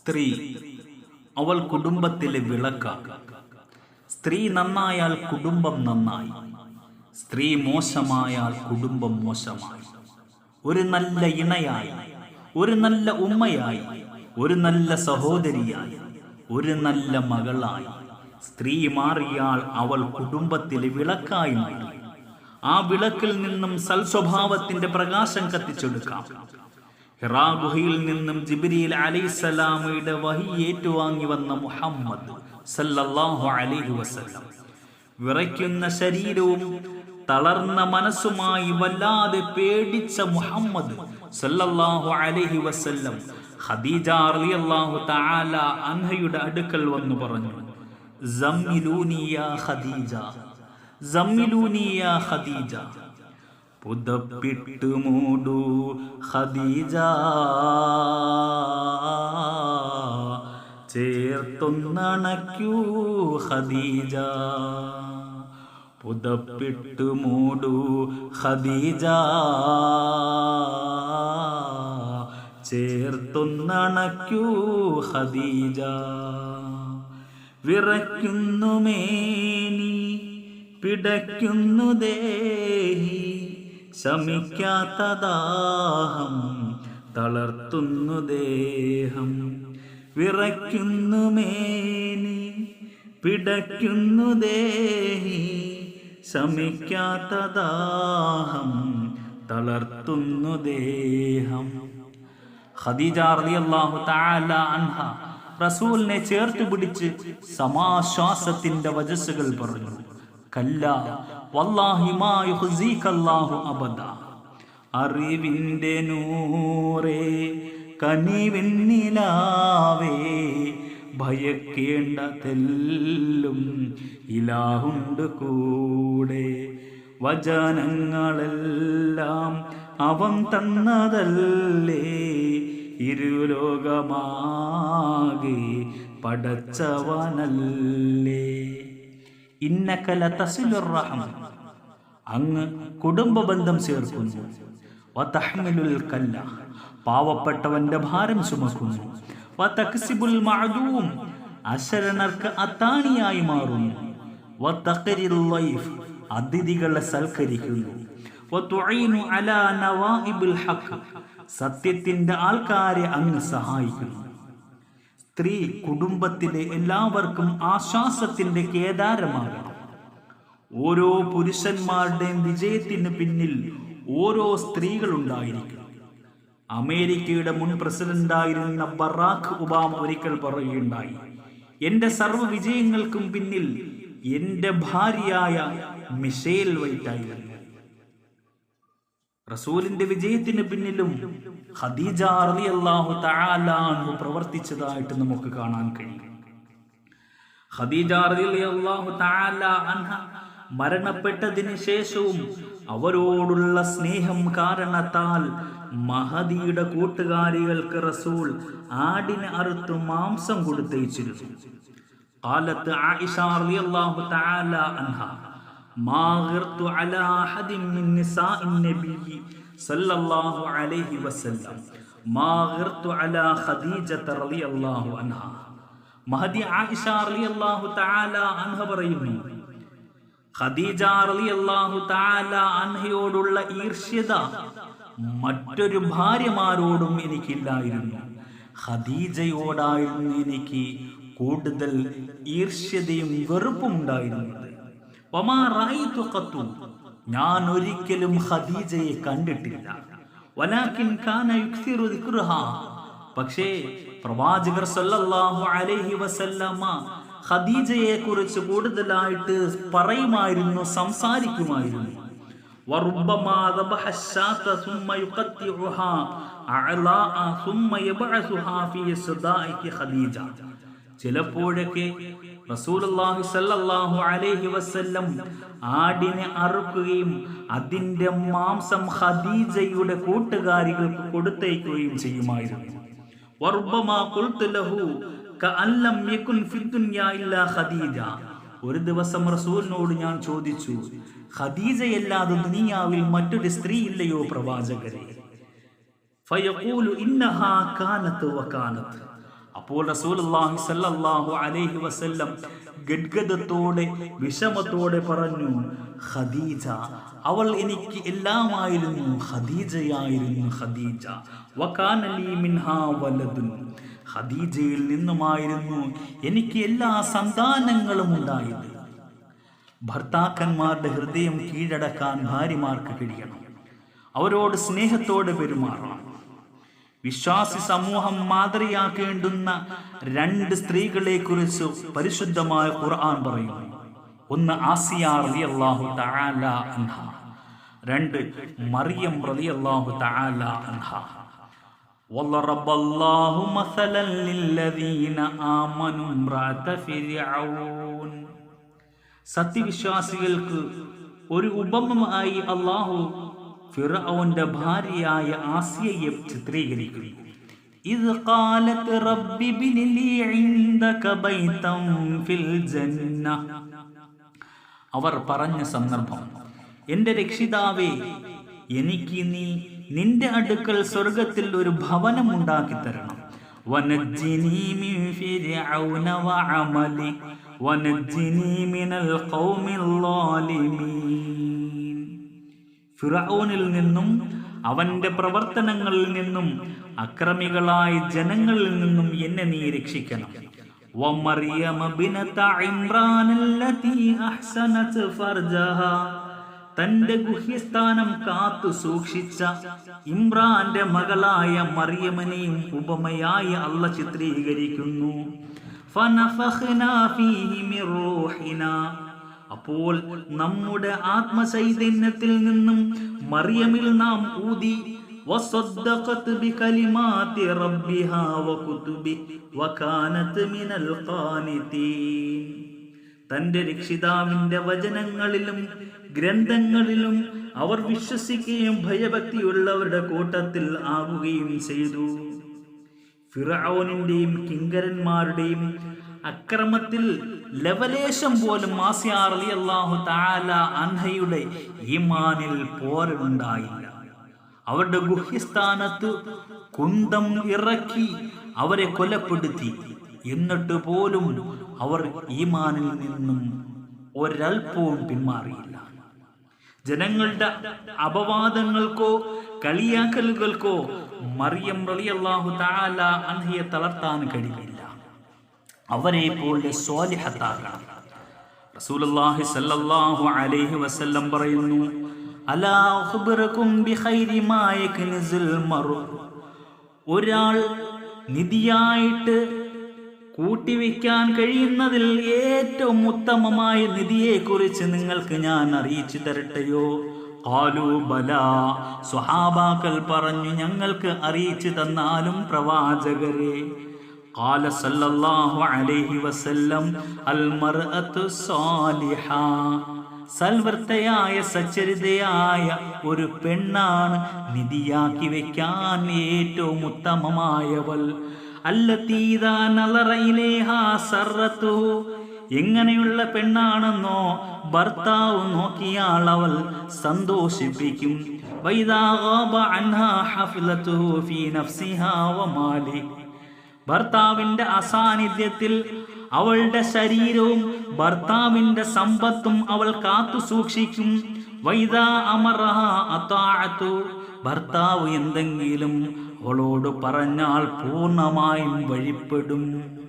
സ്ത്രീ അവൾ കുടുംബത്തിലെ വിളക്കാണ് സ്ത്രീ നന്നായാൽ കുടുംബം നന്നായി സ്ത്രീ മോശമായാൽ കുടുംബം മോശമായി. ഒരു നല്ല ഇണയായി ഒരു നല്ല ഉമ്മയായി ഒരു നല്ല സഹോദരിയായി ഒരു നല്ല മകളായി. സ്ത്രീ മാറിയാൽ അവൾ കുടുംബത്തിലെ വിളക്കായി മാറി. ആ വിളക്കിൽ നിന്നും സൽസ്വഭാവത്തിന്റെ പ്രകാശം കത്തിച്ചെടുക്കാം. ഹിറാ ഗുഹയിൽ നിന്നും ജിബ്രീൽ അലൈസലാമയുടെ വഹി ഏറ്റുവാങ്ങി വന്ന മുഹമ്മദ് സല്ലല്ലാഹു അലൈഹി വസല്ലം. വിറയ്ക്കുന്ന ശരീരവും തളർന്ന മനസ്സുമായി വല്ലാതെ പേടിച്ച മുഹമ്മദ് സല്ലല്ലാഹു അലൈഹി വസല്ലം ഖദീജ റളിയല്ലാഹു തആല അൻഹയുടെ അടുക്കൽ വന്നു പറഞ്ഞു ഖദീജ ഖദീജ. പുതപ്പിട്ട് മൂടു ഖദീജ. ചേർത്തൊന്നണയ്ക്കൂ ഖദീജ. പുതപ്പിട്ട് മൂടു ഖദീജ. ചേർത്തൊന്നണയ്ക്കൂ ഖദീജ. വിറയ്ക്കുന്നു മേനി പിടയ്ക്കുന്നു ദേഹി. ശമിക്കാത്ത ദാഹം തളർത്തുന്നു ദേഹം. വിറയ്ക്കുന്നു മേനി പിടയ്ക്കുന്നു ദേഹി. ശമിക്കാത്ത ദാഹം തളർത്തുന്നു ദേഹം. ഖദീജ റളിയല്ലാഹു തആല അൻഹ റസൂലിനെ ചേർത്ത് പിടിച്ച് സമാശ്വാസത്തിന്റെ വജസ്സുകൾ പറഞ്ഞു. കല്ല വല്ലാഹി മാ യുഖ്സീകല്ലാഹു അബദ. അറിവിന്റെ നൂറേ കനിവെന്നിലാവേ ഭയക്കേണ്ട തെല്ലും ഇലാഹുണ്ട് കൂടെ. വചനങ്ങളെല്ലാം അവൻ തന്നതല്ലേ ഇരുലോകമാകെ പടച്ചവനല്ലേ. ഇന്നക്കല അങ്ങ് കുടുംബ ബന്ധം ചേർക്കുന്നു. വതഹ്മിലുൽ കല്ല. പാവപ്പെട്ടവന്റെ ഭാരം ചുമക്കുന്നു. വതക്സിബുൽ മഅദൂം. അശരണർക്ക് അത്താണിയായി മാറുന്നു. വതഖരിൽ ലൈഫ് അതിഥികളെ സൽക്കരിക്കുന്നു. വതുഈനു അലാ നവാഇബിൽ ഹഖ്. സത്യത്തിന്റെ ആൾക്കാരെ അങ്ങ് സഹായിക്കുന്നു. സ്ത്രീ കുടുംബത്തിലെ എല്ലാവർക്കും ആശ്വാസത്തിന്റെ കേദാരമാകണം ഓരോ പുരുഷന്മാരുടെയും വിജയത്തിന് പിന്നിൽ ഓരോ സ്ത്രീകളുണ്ടായിരിക്കും അമേരിക്കയുടെ മുൻ പ്രസിഡന്റായിരുന്ന ബറാഖ് ഒബാമ ഒരിക്കൽ പറയുകയുണ്ടായി എന്റെ സർവ വിജയങ്ങൾക്കും പിന്നിൽ എന്റെ ഭാര്യയായ മിഷേൽ വൈറ്റായിരുന്നു. റസൂലിന്റെ വിജയത്തിന് പിന്നിലും ഖദീജ തആല അൻഹു പ്രവർത്തിച്ചതായിട്ട് നമുക്ക് കാണാൻ കഴിയും. ഖദീജ തആല അൻഹ മരണപ്പെട്ടതിന് ശേഷവും അവരോടുള്ള സ്നേഹം കാരണത്താൽ മഹദിയുടെ കൂട്ടുകാരികൾക്ക് റസൂൽ ആടിന് അറുത്ത് മാംസം കൊടുത്തയച്ചിരുന്നു. കാലത്ത് ആയിഷ അള്ളാഹു തആല അൻഹ മഹദി ആയിഷ റളിയല്ലാഹു തആല അൻഹ പറയുന്നു ഖദീജ റളിയല്ലാഹു തആല അൻഹയോടുള്ള ഈർഷ്യത മറ്റൊരു ഭാര്യമാരോടും എനിക്കില്ലായിരുന്നു. ഖദീജയോടായിരുന്നു എനിക്ക് കൂടുതൽ ഈർഷ്യതയും വെറുപ്പും ഉണ്ടായിരുന്നത്. ഞാൻ ഒരിക്കലും ഖദീജയെ കണ്ടിട്ടില്ല. പക്ഷേ പ്രവാചകർ സല്ലല്ലാഹു അലൈഹി വസല്ലമ ഖദീജയെ കുറിച്ച് കൂടുതലായിട്ട് പറയുമായിരുന്നു സംസാരിക്കുമായിരുന്നു. ചിലപ്പോഴൊക്കെ റസൂലുള്ളാഹി സല്ലല്ലാഹു അലൈഹി വസല്ലം ആടിനെ അറുക്കുകയും അതിന്റെ മാംസം ഖദീജയുടെ കൂട്ടുകാരികൾക്ക് കൊടുത്തയക്കുകയും ചെയ്യുമായിരുന്നു. ഒരു ദിവസം റസൂലിനോട് ഞാൻ ചോദിച്ചു ഖദീജയല്ലാതെ ദുനിയാവിൽ മറ്റൊരു സ്ത്രീ ഇല്ലയോ പ്രവാചകരെ? ഫയഖൂലു ഇന്നഹാ കാനത്ത് വകാനത്ത് അപ്പോൾ റസൂലുള്ളാഹി സല്ലല്ലാഹു അലൈഹി വസല്ലം ഗദ്ഗദത്തോടെ വിഷമത്തോടെ പറഞ്ഞു ഖദീജ അവൾ എനിക്ക് എല്ലാമായിരുന്നു ഖദീജയായിരുന്നു ഖദീജ. വകാന ലീ മിൻഹാ വലദുൻ. ഖദീജയിൽ നിന്നുമായിരുന്നു എനിക്ക് എല്ലാ സന്താനങ്ങളും ഉണ്ടായത്. ഭർത്താക്കന്മാരുടെ ഹൃദയം കീഴടക്കാൻ ഭാര്യമാർക്ക് കഴിയണം. അവരോട് സ്നേഹത്തോടെ പെരുമാറണം. വിശ്വാസി സമൂഹം മാതൃയാക്കേണ്ടുന്ന രണ്ട് സ്ത്രീകളെ കുറിച്ച് പരിശുദ്ധമായ ഖുർആൻ പറയുന്നു ഒന്ന് ആസിയ റളിയല്ലാഹു തആല അൻഹ രണ്ട് മറിയം റളിയല്ലാഹു തആല അൻഹ وضرب الله مثلا للذين آمنوا امرأة فرعون സത്യവിശ്വാസികൾക്ക് ഒരു ഉപമമായി അള്ളാഹു ഫിറൌന്റെ ഭാര്യയായ ആസിയയെ ചിത്രീകരിക്കുന്നു. إذ قالت رب റബ്ബി لي عندك بيتا ഫിൽ ജന്ന. അവർ പറഞ്ഞ സന്ദർഭം എന്റെ രക്ഷിതാവേ എനിക്ക് നീ നിന്റെ അടുക്കൽ സ്വർഗത്തിൽ ഒരു ഭവനം ഉണ്ടാക്കി തരണം. ونجني من فرعون وعملي ونجني من القوم ളാലിമീൻ. ഫിറൌനിൽ നിന്നും അവന്റെ പ്രവർത്തനങ്ങളിൽ നിന്നും അക്രമികളായ ജനങ്ങളിൽ നിന്നും എന്നെ നീ രക്ഷിക്കണം. തന്റെ ഗുഹ്യസ്ഥാനം കാത്തു സൂക്ഷിച്ച ഇമ്രാന്റെ മകളായ മറിയമനെയും ഉപമയായി അള്ള ചിത്രീകരിക്കുന്നു. ഫനഫഖ്നാ ഫീഹി മിർ റൂഹിനാ. അപ്പോൾ നമ്മുടെ ആത്മചൈതന്യത്തിൽ നിന്നും മറിയമിൽ നാം ഊതി وصدقت بكلمات ربها وكتبه وكانت من القانتين തന്റെ രക്ഷിതാവിന്റെ വചനങ്ങളിലും ഗ്രന്ഥങ്ങളിലും അവർ വിശ്വസിക്കുകയും ഭയഭക്തിയുള്ളവരുടെ കൂട്ടത്തിൽ ആകുകയും ചെയ്തു ഫിറൌനിന്റെയും കിങ്കരന്മാരുടെയും അക്രമത്തിൽ ലവലേശം പോലും മാസിയാർ അലി അള്ളാഹു താല അൻഹയുടെ ഈമാനിൽ പോരുണ്ടായില്ല അവരുടെ ഗുഹ്യസ്ഥാനത്ത് കുന്തം ഇറക്കി അവരെ കൊലപ്പെടുത്തി. എന്നിട്ട് പോലും അവർ ഈമാനിൽ നിന്നും ഒരൽപ്പവും പിന്മാറിയില്ല. ജനങ്ങളുടെ അപവാദങ്ങൾക്കോ കളിയാക്കലുകൾക്കോ മറിയം റളിയല്ലാഹു താല അൻഹയെ തളർത്താൻ കഴിയില്ല. അവരെ പോലെ സ്വാലിഹത്താകണം. റസൂലുള്ളാഹി സല്ലല്ലാഹു അലൈഹി വസല്ലം പറയുന്നു അലാ ഉഖ്ബിറുക്കും ബിഖൈരി മാ യക്നിസുൽ മറു. ഒരാൾ നിധിയായിട്ട് കൂട്ടിവെക്കാൻ കഴിയുന്നതിൽ ഏറ്റവും ഉത്തമമായ നിധിയെക്കുറിച്ച് നിങ്ങൾക്ക് ഞാൻ അറിയിച്ചു തരട്ടെയോ? കാലു ബല. സ്വഹാബാക്കൾ പറഞ്ഞു ഞങ്ങൾക്ക് അറിയിച്ചു തന്നാലും പ്രവാചകരെ. قال صلى الله عليه وسلم المرأة الصالحة സൽവൃത്തയായ സച്ചരിതയായ ഒരു പെണ്ണാണ് നിധിയാക്കി വെക്കാൻ ഏറ്റവും ഉത്തമമായവൾ അല്ലത്തീതാനലറയിലേഹാസറത്തു എങ്ങനെയുള്ള പെണ്ണാണെന്നോ ഭർത്താവ് നോക്കിയാൽ അവൾ സന്തോഷിപ്പിക്കും വൈദാഗാബ അൻഹാ ഹഫ്ലത്തുഹു ഫീ നഫ്സിഹാ വമാലി ഭർത്താവിന്റെ അസാന്നിധ്യത്തിൽ അവളുടെ ശരീരവും ഭർത്താവിന്റെ സമ്പത്തും അവൾ കാത്തു സൂക്ഷിക്കും. വൈദാ അമറഹ ഭർത്താവ് എന്തെങ്കിലും അവളോട് പറഞ്ഞാൽ പൂർണമായും വഴിപ്പെടും.